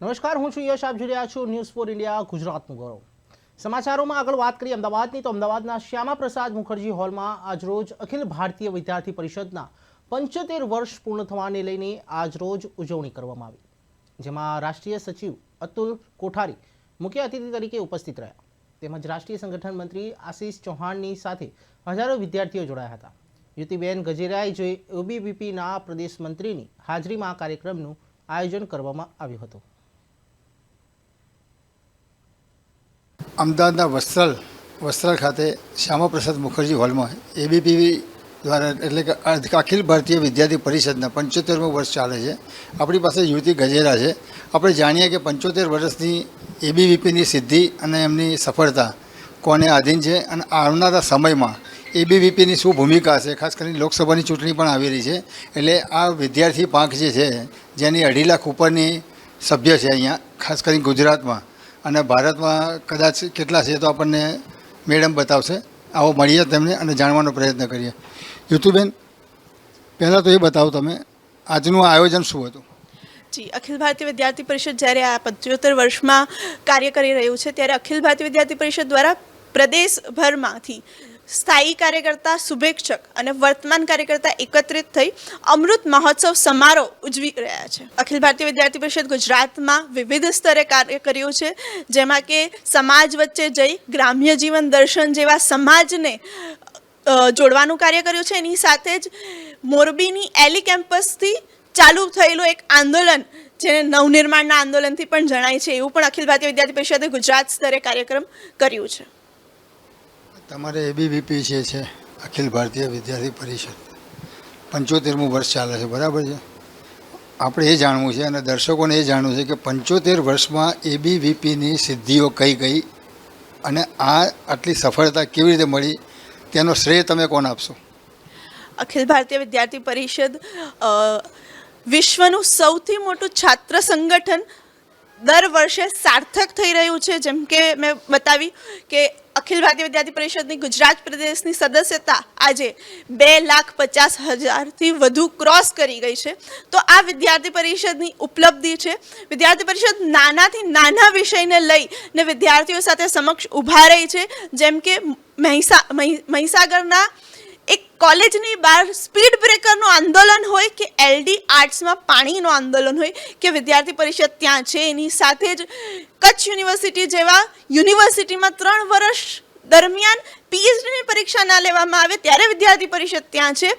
નમસ્કાર, હું છું યશ, આપ જોઈ રહ્યા છો ન્યૂઝ ફોર ઇન્ડિયા ગુજરાતનું ગૌરવ. સમાચારોમાં આગળ વાત કરીએ અમદાવાદની, તો અમદાવાદના શ્યામા પ્રસાદ મુખર્જી હોલમાં આજરોજ અખિલ ભારતીય વિદ્યાર્થી પરિષદના પંચોતેર વર્ષ પૂર્ણ થવાને લઈને આજરોજ ઉજવણી કરવામાં આવી. જેમાં રાષ્ટ્રીય સચિવ અતુલ કોઠારી મુખ્ય અતિથિ તરીકે ઉપસ્થિત રહ્યા. તેમજ રાષ્ટ્રીય સંગઠન મંત્રી આશીષ ચૌહાણની સાથે હજારો વિદ્યાર્થીઓ જોડાયા હતા. યુતિબેન ગજેરાએ જે ઓબીવીપીના પ્રદેશ મંત્રીની હાજરીમાં આ કાર્યક્રમનું આયોજન કરવામાં આવ્યું હતું. અમદાવાદના વસ્ત્રાલ વસ્ત્રાલ ખાતે શ્યામાપ્રસાદ મુખર્જી હોલમાં એબીપી દ્વારા એટલે કે અખિલ ભારતીય વિદ્યાર્થી પરિષદના પંચોતેરમું વર્ષ ચાલે છે. આપણી પાસે યુવતી ગજેરા છે. આપણે જાણીએ કે પંચોતેર વર્ષની એબીવીપીની સિદ્ધિ અને એમની સફળતા કોને આધીન છે અને આવનારા સમયમાં એબીવીપીની શું ભૂમિકા છે? ખાસ કરીને લોકસભાની ચૂંટણી પણ આવી રહી છે. એટલે આ વિદ્યાર્થી પાંખ જે છે, જેની અઢી લાખ ઉપરની સભ્ય છે અહીંયા, ખાસ કરીને ગુજરાતમાં અને ભારતમાં કદાચ કેટલા છે તો આપણને મેડમ બતાવશે. આવો મળીએ તેમને અને જાણવાનો પ્રયત્ન કરીએ. યુતુબેન, પહેલાં તો એ બતાવો તમે, આજનું આયોજન શું હતું? જી, અખિલ ભારતીય વિદ્યાર્થી પરિષદ જ્યારે આ પંચોતેર વર્ષમાં કાર્ય કરી રહ્યું છે, ત્યારે અખિલ ભારતીય વિદ્યાર્થી પરિષદ દ્વારા પ્રદેશભરમાંથી સ્થાયી કાર્યકર્તા, શુભેચ્છક અને વર્તમાન કાર્યકર્તા એકત્રિત થઈ અમૃત મહોત્સવ સમારોહ ઉજવી રહ્યા છે. અખિલ ભારતીય વિદ્યાર્થી પરિષદ ગુજરાતમાં વિવિધ સ્તરે કાર્ય કર્યું છે, જેમાં કે સમાજ વચ્ચે જઈ ગ્રામ્ય જીવન દર્શન જેવા સમાજને જોડવાનું કાર્ય કર્યું છે. એની સાથે જ મોરબીની એલી કેમ્પસથી ચાલુ થયેલું એક આંદોલન, જેને નવનિર્માણના આંદોલનથી પણ જણાય છે, એવું પણ અખિલ ભારતીય વિદ્યાર્થી પરિષદે ગુજરાત સ્તરે કાર્યક્રમ કર્યું છે. તમારે એબીવીપી છે છે, અખિલ ભારતીય વિદ્યાર્થી પરિષદ, પંચોતેરમું વર્ષ ચાલે છે, બરાબર છે? આપણે એ જાણવું છે અને દર્શકોને એ જાણવું છે કે પંચોતેર વર્ષમાં એબીવીપીની સિદ્ધિઓ કઈ કઈ અને આ આટલી સફળતા કેવી રીતે મળી, તેનો શ્રેય તમે કોણ આપશો? અખિલ ભારતીય વિદ્યાર્થી પરિષદ વિશ્વનું સૌથી મોટું છાત્ર સંગઠન દર વર્ષે સાર્થક થઈ રહ્યું છે. જેમ કે મેં બતાવી કે અખિલ ભારતીય વિદ્યાર્થી પરિષદની ગુજરાત પ્રદેશની સદસ્યતા આજે બે લાખ પચાસ હજારથી વધુ ક્રોસ કરી ગઈ છે. તો આ વિદ્યાર્થી પરિષદની ઉપલબ્ધિ છે. વિદ્યાર્થી પરિષદ નાનાથી નાના વિષયને લઈ ને વિદ્યાર્થીઓ સાથે સમક્ષ ઊભા રહી છે. જેમ કે મહીસા મહી- મહીસાગરના એક કોલેજની બહાર સ્પીડ બ્રેકરનું આંદોલન હોય કે એલડી આર્ટ્સમાં પાણીનું આંદોલન હોય કે વિદ્યાર્થી પરિષદ ત્યાં છે, એની સાથે જ કચ્છ યુનિવર્સિટી જેવા યુનિવર્સિટીમાં ત્રણ વર્ષ દરમિયાન પીએચડીની પરીક્ષા ના લેવામાં આવે ત્યારે વિદ્યાર્થી પરિષદ ત્યાં છે.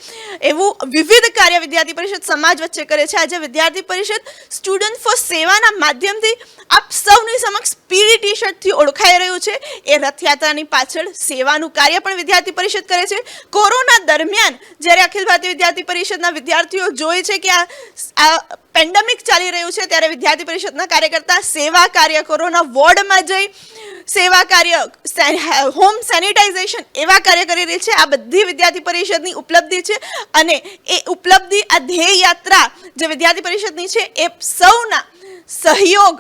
એવું વિવિધ કાર્ય વિદ્યાર્થી પરિષદ સમાજ વચ્ચે કરે છે. આજે વિદ્યાર્થી પરિષદ સ્ટુડન્ટ ફોર સેવાના માધ્યમથી આપ સૌની સમક્ષ પીળી ટી શર્ટથી ઓળખાઈ રહ્યું છે. એ રથયાત્રાની પાછળ સેવાનું કાર્ય પણ વિદ્યાર્થી પરિષદ કરે છે. કોરોના દરમિયાન જ્યારે અખિલ ભારતીય વિદ્યાર્થી પરિષદના વિદ્યાર્થીઓ જોઈ છે કે આ પેન્ડેમિક ચાલી રહ્યું છે, ત્યારે વિદ્યાર્થી પરિષદના કાર્યકર્તા સેવા કાર્ય કોરોના વોર્ડમાં જઈ સેવા કાર્ય હોમ સેનિટાઇઝેશન એવા કાર્ય કરી રહી છે. આ બધી વિદ્યાર્થી પરિષદની ઉપલબ્ધિ છે અને એ ઉપલબ્ધિ, આ ધ્યેય યાત્રા જે વિદ્યાર્થી પરિષદની છે, એ સૌના સહયોગ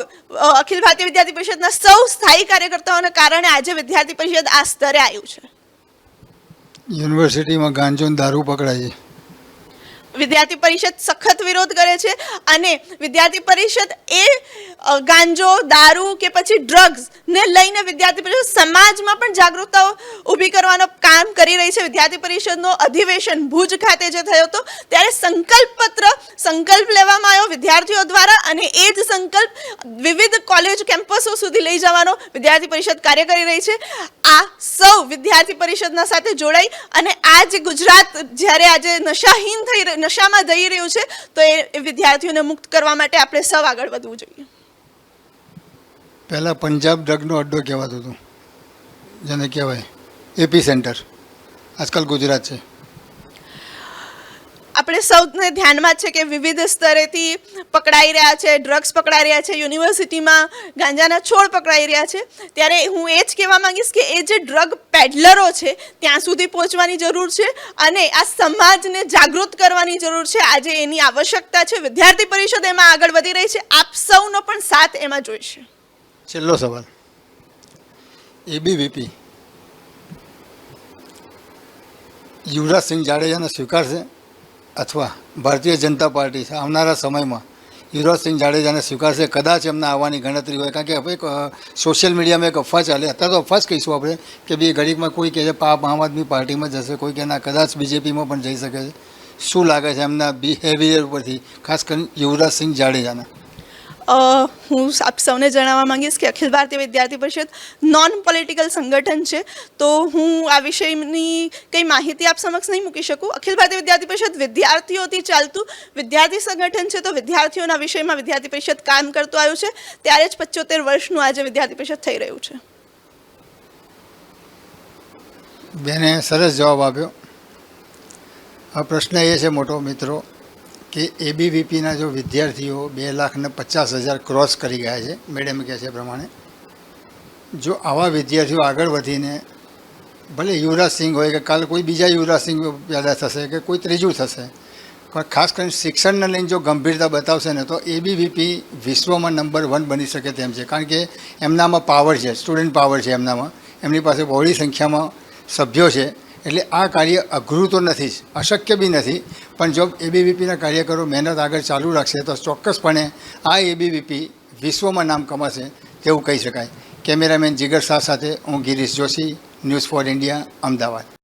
અખિલ ભારતીય વિદ્યાર્થી પરિષદના સૌ સ્થાયી કાર્યકર્તાઓના કારણે આજે વિદ્યાર્થી પરિષદ આ સ્તરે આવ્યું છે. યુનિવર્સિટીમાં ગાંજો દારૂ પકડાય છે. વિદ્યાર્થી પરિષદ સખત વિરોધ કરે છે અને વિદ્યાર્થી પરિષદ એ ગાંજો, દારૂ કે પછી ડ્રગ્સ ને લઈને વિદ્યાર્થી પરિષદ સમાજમાં પણ જાગૃતતાઓ ઊભી કરવાનો કામ કરી રહી છે. વિદ્યાર્થી પરિષદનો અધિવેશન ભુજ ખાતે જે થયો હતો, ત્યારે સંકલ્પ પત્ર સંકલ્પ લેવામાં આવ્યો વિદ્યાર્થીઓ દ્વારા અને એ જ સંકલ્પ વિવિધ કોલેજ કેમ્પસો સુધી લઈ જવાનો વિદ્યાર્થી પરિષદ કાર્ય કરી રહી છે. આ સૌ વિદ્યાર્થી પરિષદના સાથે જોડાઈ અને આ જે ગુજરાત જ્યારે આજે નશાહીન થઈ નશામાં જઈ રહ્યું છે, તો એ વિદ્યાર્થીઓને મુક્ત કરવા માટે આપણે સૌ આગળ વધવું જોઈએ. પહેલાં પંજાબ ડ્રગનો અડ્ડો કહેવાતું હતું. જેને કહેવાય એપી સેન્ટર. આજકાલ ગુજરાત છે. આપણે સૌને ધ્યાનમાં છે કે વિવિધ સ્તરેથી પકડાઈ રહ્યા છે ડ્રગ્સ પકડાઈ રહ્યા છે, યુનિવર્સિટીમાં ગાંજાના છોડ પકડાઈ રહ્યા છે. ત્યારે હું એ જ કહેવા માંગીશ કે એ જે ડ્રગ પેડલરો છે, ત્યાં સુધી પહોંચવાની જરૂર છે અને આ સમાજને જાગૃત કરવાની જરૂર છે. આજે એની આવશ્યકતા છે. વિદ્યાર્થી પરિષદ એમાં આગળ વધી રહી છે. આપ સૌનો પણ સાથ એમાં જોઈશે. છેલ્લો સવાલ. એબીવીપી યુવરાજ સિંહ જાડેજાને સ્વીકારશે? અથવા ભારતીય જનતા પાર્ટી આવનારા સમયમાં યુવરાજસિંહ જાડેજાને સ્વીકારશે, કદાચ એમને આવવાની ગણતરી હોય. કારણ કે હવે સોશિયલ મીડિયામાં એક અફવા ચાલે. અત્યારે તો અફવા જ કહીશું આપણે કે બે ઘડીકમાં કોઈ કહે છે પાપ આમ આદમી પાર્ટીમાં જશે, કોઈ કે ના, કદાચ બીજેપીમાં પણ જઈ શકે છે. શું લાગે છે એમના બિહેવિયર ઉપરથી? ખાસ કરીને યુવરાજસિંહ જાડેજાના. હું આપ સૌને જણાવવા માંગીશ કે અખિલ ભારતીય વિદ્યાર્થી પરિષદ નોન પોલિટિકલ સંગઠન છે. તો હું આ વિષયની કંઈ માહિતી આપ સમક્ષ નહીં મૂકી શકું. અખિલ ભારતીય વિદ્યાર્થી પરિષદ વિદ્યાર્થીઓથી ચાલતું વિદ્યાર્થી સંગઠન છે. તો વિદ્યાર્થીઓના વિષયમાં વિદ્યાર્થી પરિષદ કામ કરતું આવ્યું છે. ત્યારે જ પચોતેર વર્ષનું આજે વિદ્યાર્થી પરિષદ થઈ રહ્યું છે. બેને સરસ જવાબ આપ્યો. આ પ્રશ્ન એ છે, મોટો મિત્રો કે એબીવીપીના જો વિદ્યાર્થીઓ બે લાખ ને પચાસ હજાર ક્રોસ કરી ગયા છે મેડમ કહે છે પ્રમાણે, જો આવા વિદ્યાર્થીઓ આગળ વધીને, ભલે યુવરાજ સિંહ હોય કે કાલે કોઈ બીજા યુવરાજ સિંહ પેદા થશે કે કોઈ ત્રીજું થશે, પણ ખાસ કરીને શિક્ષણને લઈને જો ગંભીરતા બતાવશે ને તો એબીવીપી વિશ્વમાં નંબર વન બની શકે તેમ છે. કારણ કે એમનામાં પાવર છે સ્ટુડન્ટ પાવર છે એમનામાં. એમની પાસે બહોળી સંખ્યામાં સભ્યો છે. એટલે આ કાર્ય અઘરું તો નથી જ અશક્ય બી નથી, પણ જો એબીવીપીના કાર્યકરો મહેનત આગળ ચાલુ રાખશે તો ચોક્કસપણે આ એબીવીપી વિશ્વમાં નામ કમાશે તેવું કહી શકાય. કેમેરામેન જીગર શાહ સાથે હું Girish Joshi, news for India, Ahmedabad.